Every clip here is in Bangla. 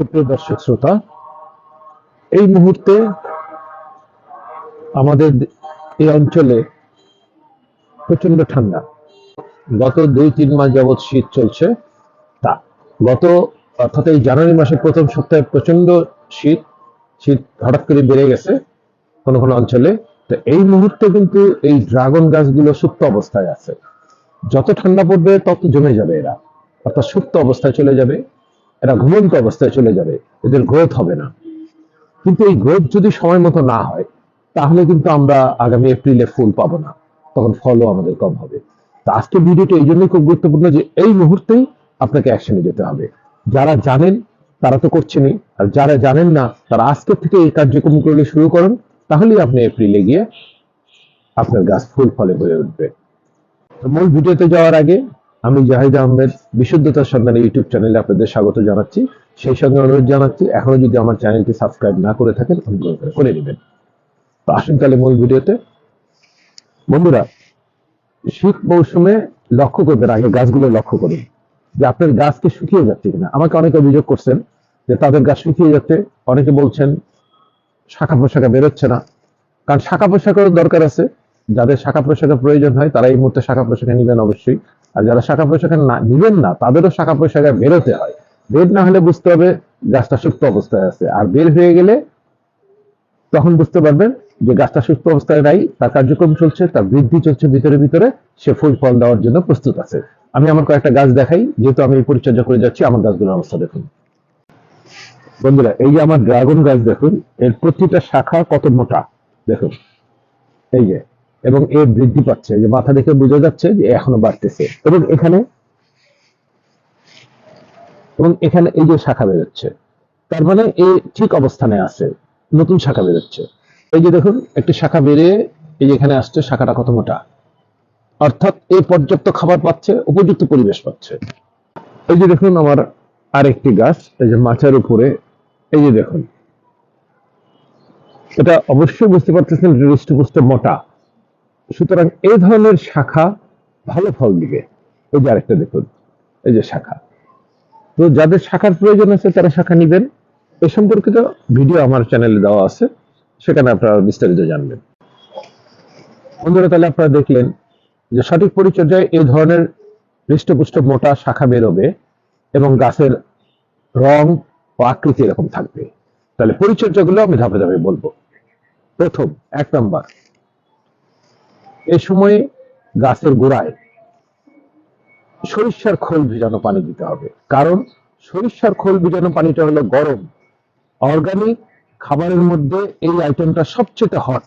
সুপ্রিয় দর্শক শ্রোতা, এই মুহূর্তে আমাদের এই অঞ্চলে প্রচণ্ড ঠান্ডা। গত দুই, তিন মাস যাবৎ শীত চলছে। তা, গত অর্থাৎ এই জানুয়ারি মাসের প্রথম সপ্তাহে প্রচণ্ড শীত শীত হঠাৎ করে বেড়ে গেছে কোনো কোনো অঞ্চলে। তো এই মুহূর্তে কিন্তু এই ড্রাগন গাছগুলো সুপ্ত অবস্থায় আছে। যত ঠান্ডা পড়বে তত জমে যাবে এরা। অর্থাৎ সুপ্ত অবস্থায় চলে যাবে। এরা ঘুমন্ত অবস্থায় চলে যাবে, এদের গ্রোথ হবে না। কিন্তু এই গ্রোথ যদি সময় মতো না হয়, তাহলে কিন্তু আমরা আগামী এপ্রিলে ফুল পাবো না। তখন ফলও আমাদের কম হবে। তা আজকে ভিডিওটা এই জন্যই খুব গুরুত্বপূর্ণ যে এই মুহূর্তেই আপনাকে অ্যাকশনে যেতে হবে। যারা জানেন, তারা তো করছেনই। আর যারা জানেন না, তারা আজকে থেকে এই কার্যক্রম কার্যক্রমগুলো শুরু করুন, তাহলেই আপনি এপ্রিলে গিয়ে আপনার গাছ ফুল, ফলে ভরে উঠবে। মূল ভিডিওতে যাওয়ার আগে আমি জাহিদ আহমেদ, বিশুদ্ধতার সন্ধানে ইউটিউব চ্যানেলে আপনাদের স্বাগত জানাচ্ছি। সেই সঙ্গে অনুরোধ জানাচ্ছি, এখনও যদি আমার চ্যানেলটি সাবস্ক্রাইব না করে থাকেন, অনুগ্রহ করে করে নেবেন। তো আসুন তাহলে মূল ভিডিওতে। বন্ধুরা, শীত মৌসুমে লক্ষ্য করবেন, আগে গাছগুলো লক্ষ্য করুন, যে আপনার গাছকে শুকিয়ে যাচ্ছে কিনা। আমাকে অনেকে অভিযোগ করছেন যে তাদের গাছ শুকিয়ে যাচ্ছে। অনেকে বলছেন শাখা প্রশাখা বেরোচ্ছে না। কারণ শাখা প্রশাখারও দরকার আছে। যাদের শাখা প্রশাখার প্রয়োজন হয়, তারা এই মুহূর্তে শাখা প্রশাখা নেবেন অবশ্যই। আর যারা শাখা প্রশাখা না, নিবেন না, তাদেরও শাখা প্রশাখা বেরোতে হয়। বের না হলে বুঝতে হবে গাছটা সুস্থ অবস্থায় আছে। আর বের হয়ে গেলে তখন বুঝতে পারবেন যে গাছটা সুস্থ অবস্থায় নাই, তার কার্যক্রম চলছে, তার বৃদ্ধি চলছে ভিতরে ভিতরে, সে ফুল ফল দেওয়ার জন্য প্রস্তুত আছে। আমি আমার কয়েকটা গাছ দেখাই, যেহেতু আমি এই পরিচর্যা করে যাচ্ছি, আমার গাছগুলোর অবস্থা দেখুন। বন্ধুরা, এই যে আমার ড্রাগন গাছ দেখুন, এর প্রতিটা শাখা কত মোটা? দেখুন। এই যে এবং এর বৃদ্ধি পাচ্ছে, যে মাথা দেখে বোঝা যাচ্ছে যে এখনও বাড়তেছে। এবং এখানে এবং এখানে এই যে শাখা বেরোচ্ছে, তার মানে এ ঠিক অবস্থানে আছে, নতুন শাখা বেরোচ্ছে। এই যে দেখুন, একটি শাখা বেরিয়ে এই এখানে আসছে, শাখাটা কত মোটা? অর্থাৎ এ পর্যাপ্ত খাবার পাচ্ছে, উপযুক্ত পরিবেশ পাচ্ছে। এই যে দেখুন, আমার আরেকটি গাছ, এই যে মাচার উপরে, এই যে দেখুন। এটা অবশ্যই বুঝতে পারতেছেন হৃষ্টপুষ্ট মোটা। সুতরাং এই ধরনের শাখা ভালো ফল দিবে। এই যে আরেকটা দেখুন, এই যে শাখা। তো যাদের শাখার প্রয়োজন আছে, তারা শাখা নিবেন। এ সম্পর্কিত ভিডিও আমার চ্যানেলে দেওয়া আছে, সেখানে আপনারা বিস্তারিত জানবেন। বন্ধুরা, তাহলে আপনারা দেখলেন যে সঠিক পরিচর্যায় এই ধরনের হৃষ্টপুষ্ট মোটা শাখা বেরোবে এবং গাছের রং ও আকৃতি এরকম থাকবে। তাহলে পরিচর্যাগুলো আমি ধাপে ধাপে বলব। প্রথম, এক নম্বর এই সময়ে গাছের গোড়ায় সরিষার খোল ভিজানো পানি দিতে হবে। কারণ সরিষার খোল ভিজানো পানিটা হলো গরম। অর্গানিক খাবারের মধ্যে এই আইটেমটা সবচেয়ে হট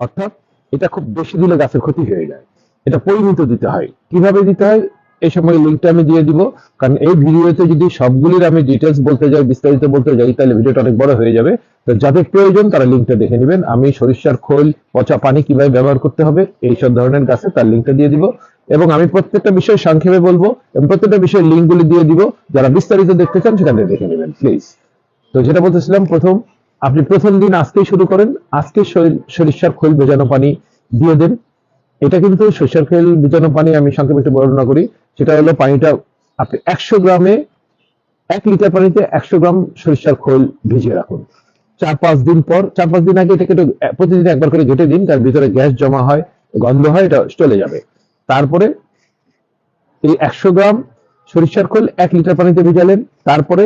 অর্থাৎ এটা খুব বেশি দিলে গাছের ক্ষতি হয়ে যায়। এটা পরিমিত দিতে হয়। কীভাবে দিতে হয়? এই সময় লিঙ্কটা আমি দিয়ে দিব। কারণ এই ভিডিওতে যদি সবগুলির আমি ডিটেলস বলতে যাই, বিস্তারিত বলতে যাই, তাহলে ভিডিওটা অনেক বড় হয়ে যাবে। তো যাদের প্রয়োজন, তারা লিঙ্কটা দেখে নেবেন। আমি সরিষার খোল, পচা পানি কীভাবে ব্যবহার করতে হবে, এই সব ধরনের গাছে তার লিঙ্কটা দিয়ে দিব। এবং আমি প্রত্যেকটা বিষয় সংক্ষেপে বলব এবং প্রত্যেকটা বিষয়ের লিঙ্কগুলি দিয়ে দিব। যারা বিস্তারিত দেখতে চান, সেখানে দেখে নেবেন প্লিজ তো যেটা বলতেছিলাম, প্রথম, আপনি প্রথম দিন আজকেই শুরু করেন। আজকে সরিষার খোল ভেজানো পানি দিয়ে দেন। এটা কিন্তু সরিষার খোল ভেজানো পানি আমি সংক্ষেপে একটু বর্ণনা করি। সেটা হলো পানিটা আপনি একশো গ্রামে এক লিটার পানিতে একশো গ্রাম সরিষার খোল ভিজিয়ে রাখুন। চার পাঁচ দিন পর, চার পাঁচ দিন আগে এটাকে একটু প্রতিদিন একবার করে ঘেটে দিন তার ভিতরে গ্যাস জমা হয়, গন্ধ হয়, এটা চলে যাবে। তারপরে এই একশো গ্রাম সরিষার খোল এক লিটার পানিতে ভিজালেন। তারপরে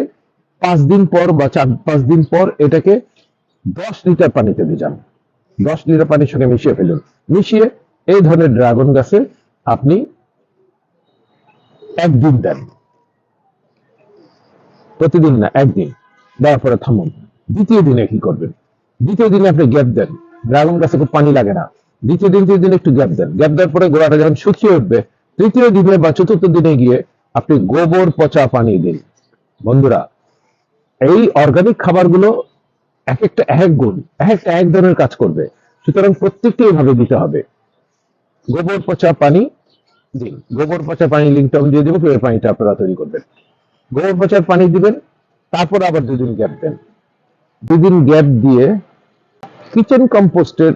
পাঁচ দিন পর বা চার, পাঁচ দিন পর এটাকে দশ লিটার পানিতে ভিজান। দশ লিটার পানির সঙ্গে মিশিয়ে ফেলুন। মিশিয়ে এই ধরনের ড্রাগন গাছে আপনি একদিন দেন। প্রতিদিন না, একদিন। দেওয়ার পরে থামুন। দ্বিতীয় দিনে কি করবেন? দ্বিতীয় দিনে আপনি গ্যাপ দেন। ড্রাগন গাছে খুব পানি লাগে না। দ্বিতীয় দিন, তৃতীয় দিনে একটু গ্যাপ দেন। গ্যাপ দেওয়ার পরে গোড়াটা যখন শুকিয়ে উঠবে, তৃতীয় দিনে বা চতুর্থ দিনে গিয়ে আপনি গোবর, পচা পানি দিন। বন্ধুরা, এই অর্গানিক খাবারগুলো এক একটা এক গুণ, এক একটা এক ধরনের কাজ করবে। সুতরাং প্রত্যেকটি এভাবে দিতে হবে। গোবর, পচা, পানি দিন গোবর পচা পানি লিঙ্কটা দিয়ে দেবো কীভাবে পানিটা আপনারা তৈরি করবেন। গোবর পচার পানি দিবেন, তারপর আবার দুদিন গ্যাপ দেন। দুদিন গ্যাপ দিয়ে কিচেন কম্পোস্টের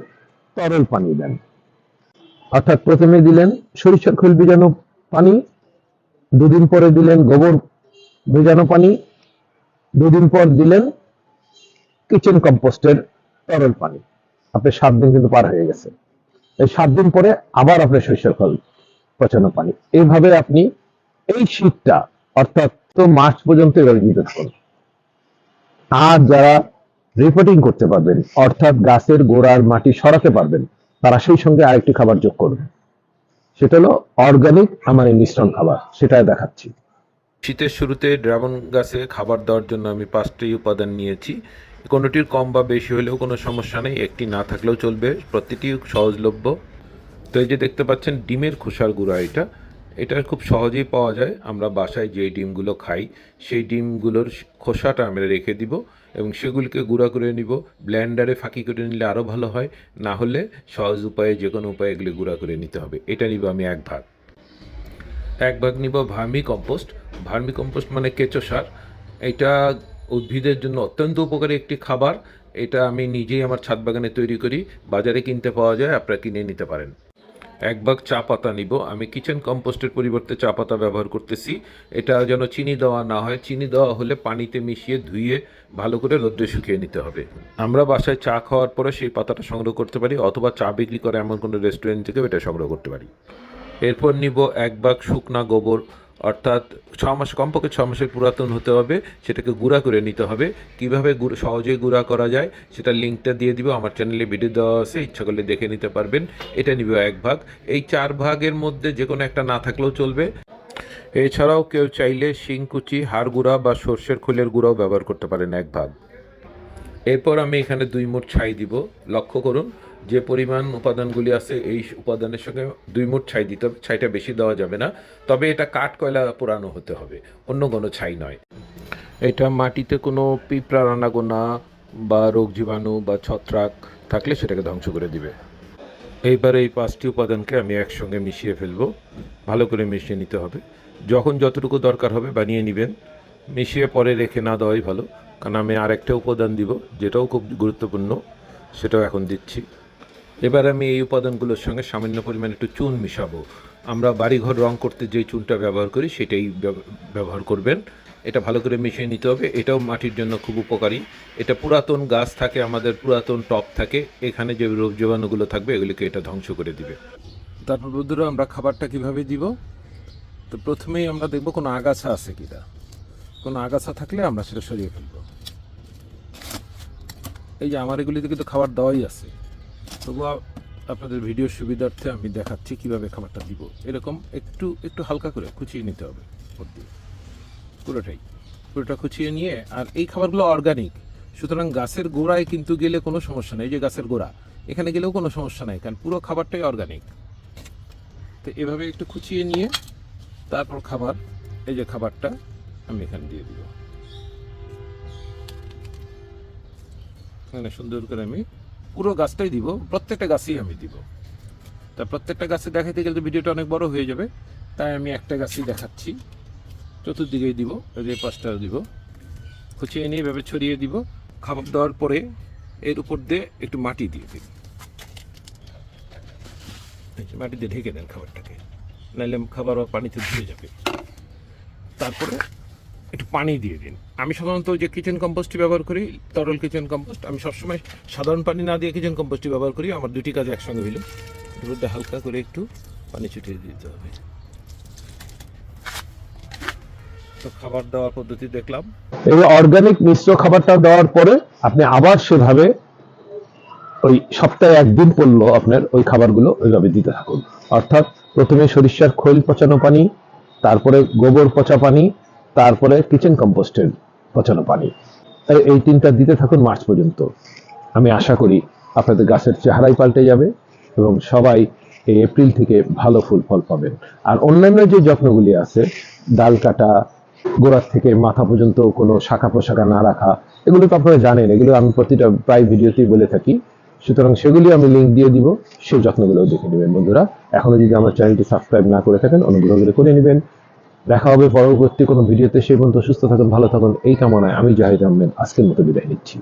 তরল পানি দেন। অর্থাৎ প্রথমে দিলেন সরিষার খোল ভিজানো পানি, দুদিন পরে দিলেন গোবর ভেজানো পানি, দুদিন পর দিলেন কিচেন কম্পোস্টের তরল পানি। আপনার সাত দিন কিন্তু পার হয়ে গেছে। এই সাত দিন পরে আবার আপনার সরিষার খোল পচানো পানি। এইভাবে আপনি এই শীতটা, অর্থাৎ তো মার্চ পর্যন্ত এভাবে দিতে থাকুন আর যারা রিপোর্টিং করতে পারবেন, অর্থাৎ গাছের গোড়ার মাটি সরাতে পারবেন, তারা সেই সঙ্গে আরেকটি খাবার যোগ করবেন সেটা হলো অর্গানিক আমার এই মিশ্রণ খাবার সেটাই দেখাচ্ছি। শীতের শুরুতে ড্রাগন গাছে খাবার দেওয়ার জন্য আমি পাঁচটি উপাদান নিয়েছি। কোনোটির কম বা বেশি হলেও কোনো সমস্যা নেই, একটি না থাকলেও চলবে। প্রতিটি সহজলভ্য। তো এই যে দেখতে পাচ্ছেন, ডিমের খোসার গুঁড়া এটা। এটা খুব সহজেই পাওয়া যায়। আমরা বাসায় যে ডিমগুলো খাই, সেই ডিমগুলোর খোসাটা আমরা রেখে দিব এবং সেগুলিকে গুঁড়া করে নিব। ব্ল্যান্ডারে ফাঁকি করে নিলে আরও ভালো হয়। না হলে সহজ উপায়ে যে কোনো উপায়ে এগুলি গুঁড়া করে নিতে হবে। এটা নিব আমি এক ভাগ। এক ভাগ নিব ভার্মি কম্পোস্ট। ভার্মি কম্পোস্ট মানে কেঁচো সার। এটা উদ্ভিদের জন্য অত্যন্ত উপকারী একটি খাবার। এটা আমি নিজেই আমার ছাদ বাগানে তৈরি করি। বাজারে কিনতে পাওয়া যায়, আপনারা কিনে নিতে পারেন। এক ভাগ চা পাতা নিব। আমি কিচেন কম্পোস্টের পরিবর্তে চা পাতা ব্যবহার করতেছি। এটা যেন চিনি দেওয়া না হয়। চিনি দেওয়া হলে পানিতে মিশিয়ে ধুয়ে ভালো করে রোদ্রে শুকিয়ে নিতে হবে। আমরা বাসায় চা খাওয়ার পরে সেই পাতাটা সংগ্রহ করতে পারি, অথবা চা বিক্রি করে এমন কোনো রেস্টুরেন্ট থেকেও এটা সংগ্রহ করতে পারি। এরপর নিব এক ভাগ শুকনা গোবর। অর্থাৎ ছ মাস, কমপক্ষে ছ মাসের পুরাতন হতে হবে, সেটাকে গুঁড়া করে নিতে হবে। কীভাবে সহজেই গুঁড়া করা যায়, সেটা লিঙ্কটা দিয়ে দিব, আমার চ্যানেলে ভিডিও দেওয়া আছে, ইচ্ছা করলে দেখে নিতে পারবেন। এটা নিব এক ভাগ। এই চার ভাগের মধ্যে যে কোনো একটা না থাকলেও চলবে। এছাড়াও কেউ চাইলে শিংকুচি হাড় গুঁড়া বা সর্ষের খোলের গুঁড়াও ব্যবহার করতে পারেন এক ভাগ। এরপর আমি এখানে দুই মোট ছাই দিব। লক্ষ্য করুন যে পরিমাণ উপাদানগুলি আছে এই উপাদানের সঙ্গে দুই মুঠ ছাই দিতে হবে ছাইটা বেশি দেওয়া যাবে না। তবে এটা কাঠ কয়লা পোড়ানো হতে হবে অন্য কোনো ছাই নয়। এটা মাটিতে কোনো পিঁপড়া রানাগোনা বা রোগ জীবাণু বা ছত্রাক থাকলে সেটাকে ধ্বংস করে দিবে। এইবার এই পাঁচটি উপাদানকে আমি একসঙ্গে মিশিয়ে ফেলব। ভালো করে মিশিয়ে নিতে হবে। যখন যতটুকু দরকার হবে বানিয়ে নেবেন। মিশিয়ে পরে রেখে না দেওয়াই ভালো। কারণ আমি আরেকটা উপাদান দিব যেটাও খুব গুরুত্বপূর্ণ সেটাও এখন দিচ্ছি। এবার আমি এই উপাদানগুলোর সঙ্গে সামান্য পরিমাণে একটু চুন মিশাবো। আমরা বাড়িঘর রং করতে যে চুনটা ব্যবহার করি, সেটাই ব্যব- ব্যবহার করবেন। এটা ভালো করে মিশিয়ে নিতে হবে। এটাও মাটির জন্য খুব উপকারী। এটা পুরাতন গাছ থাকে, আমাদের পুরাতন টপ থাকে। এখানে যে রোগ জীবাণুগুলো থাকবে, এগুলিকে এটা ধ্বংস করে দিবে। তারপর বন্ধুরা আমরা খাবারটা কীভাবে দিব? তো প্রথমেই আমরা দেখব কোনো আগাছা আছে কিনা। কোনো আগাছা থাকলে আমরা সেটা সরিয়ে ফেলব। এই যে আমার এগুলিতে কিন্তু খাবার দেওয়াই আছে। তবুও আপনাদের ভিডিওর সুবিধার্থে আমি দেখাচ্ছি কীভাবে খাবারটা দিব। এরকম একটু একটু হালকা করে খুঁচিয়ে নিতে হবে পুরোটাই। পুরোটা খুঁচিয়ে নিয়ে, আর এই খাবারগুলো অর্গানিক সুতরাং গাছের গোড়ায় কিন্তু গেলে কোনো সমস্যা নেই। যে গাছের গোড়া, এখানে গেলেও কোনো সমস্যা নাই, কারণ পুরো খাবারটাই অর্গানিক তো এভাবে একটু খুঁচিয়ে নিয়ে, তারপর খাবার, এই যে খাবারটা আমি এখানে দিয়ে দিব। এখানে সুন্দর করে আমি পুরো গাছটাই দিব, প্রত্যেকটা গাছই আমি দিব। তা প্রত্যেকটা গাছে দেখাইতে গেলে তো ভিডিওটা অনেক বড় হয়ে যাবে, তাই আমি একটা গাছই দেখাচ্ছি। চতুর্দিকেই দিব, এই যে পাঁচটাও দিব। খুঁচিয়ে নিয়ে এভাবে ছড়িয়ে দিব, খাবার দেওয়ার পরে এর উপর দিয়ে একটু মাটি দিয়ে দিন মাটি দিয়ে ঢেকে দেন খাবারটাকে নাহলে খাবার আবার পানিতে ধুয়ে যাবে। তারপরে একটু পানি দিয়ে দিন। আমি সাধারণত যে কিচেন কম্পোস্টটি ব্যবহার করি, তরল কিচেন কম্পোস্ট আমি সবসময় সাধারণ পানি না দিয়ে কিচেন কম্পোস্টটি ব্যবহার করি, আমার দুটি কাজ একসঙ্গে হইল। মধ্যে হালকা করে একটু পানি ছিটিয়ে দিতে হবে। তো খাবার দেওয়ার পদ্ধতি দেখলাম। এই অর্গানিক মিশ্র খাবারটা দেওয়ার পরে আপনি আবার সেভাবে ওই সপ্তাহে একদিন পড়ল আপনার ওই খাবারগুলো ওইভাবে দিতে থাকুন। অর্থাৎ প্রথমে সরিষার খৈল পচানো পানি, তারপরে গোবর পচা পানি তারপরে কিচেন কম্পোস্টের পচানো পানি। তাই এই তিনটা দিতে থাকুন মার্চ পর্যন্ত। আমি আশা করি আপনাদের গাছের চেহারাই পাল্টে যাবে এবং সবাই এই এপ্রিল থেকে ভালো ফুল ফল পাবেন। আর অন্যান্য যে যত্নগুলি আছে, ডাল কাটা, গোড়ার থেকে মাথা পর্যন্ত কোনো শাখা পোশাখা না রাখা, এগুলো তো আপনারা জানেন, এগুলো আমি প্রতিটা প্রায় ভিডিওতেই বলে থাকি। সুতরাং সেগুলি আমি লিঙ্ক দিয়ে দিব, সেই যত্নগুলো দেখে নেবেন বন্ধুরা। এখনও যদি আমার চ্যানেলটি সাবস্ক্রাইব না করে থাকেন, অনুগ্রহ করে করে নেবেন। দেখা হবে পরবর্তী কোনো ভিডিওতে। সেই পর্যন্ত সুস্থ থাকুন, ভালো থাকুন। এই কামনায় আমি জাহিদ আহমেদ, আজকের মতো বিদায় নিচ্ছি।